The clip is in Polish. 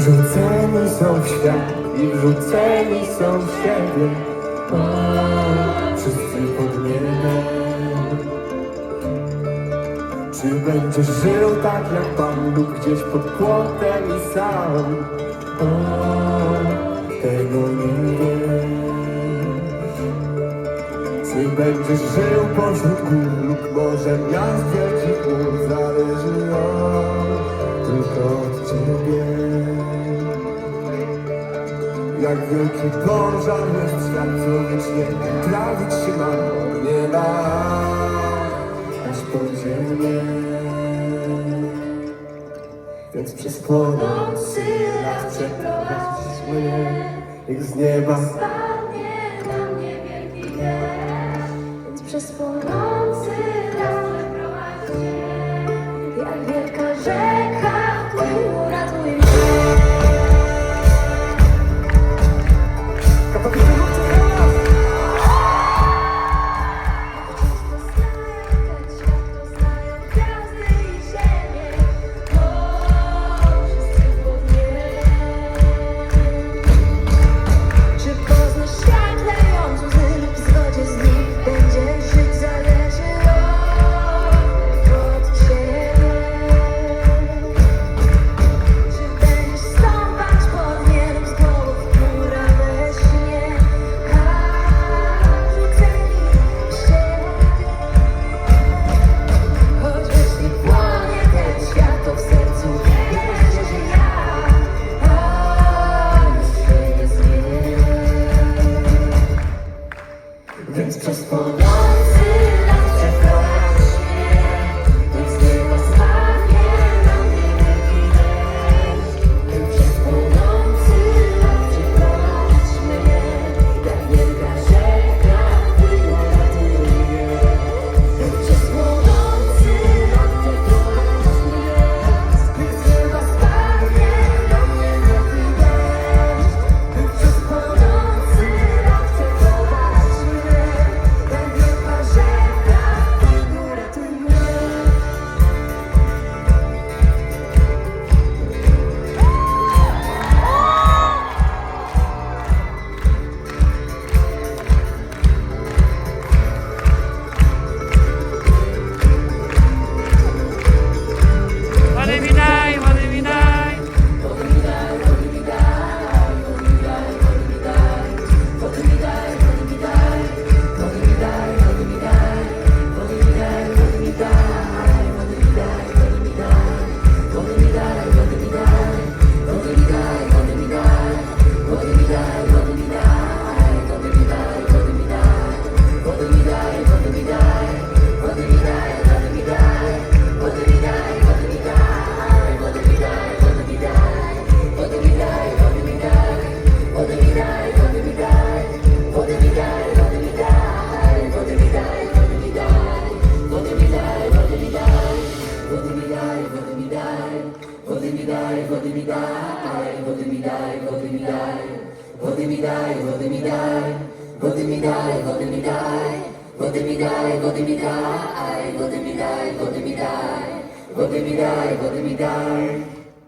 Wrzuceni są w świat i wrzuceni są w siebie. O, Wszyscy pod niebem. Czy będziesz żył tak jak Pan lub gdzieś pod płotem i sam? O, Tego nie wiem. Czy będziesz żył pośród gór lub może miast wielkich mur Zależy on Jak wielki pożar jest świat, co wiecznie trawić się ma od nieba Aż po ziemię Więc przez płonący las przeprowadź mnie. Jak z nieba Spadnie বিদায় হতি বিদায় হতি বিদায় হতি বিদায় হতি বিদায় হতি বিদায় হতি বিদায় হতি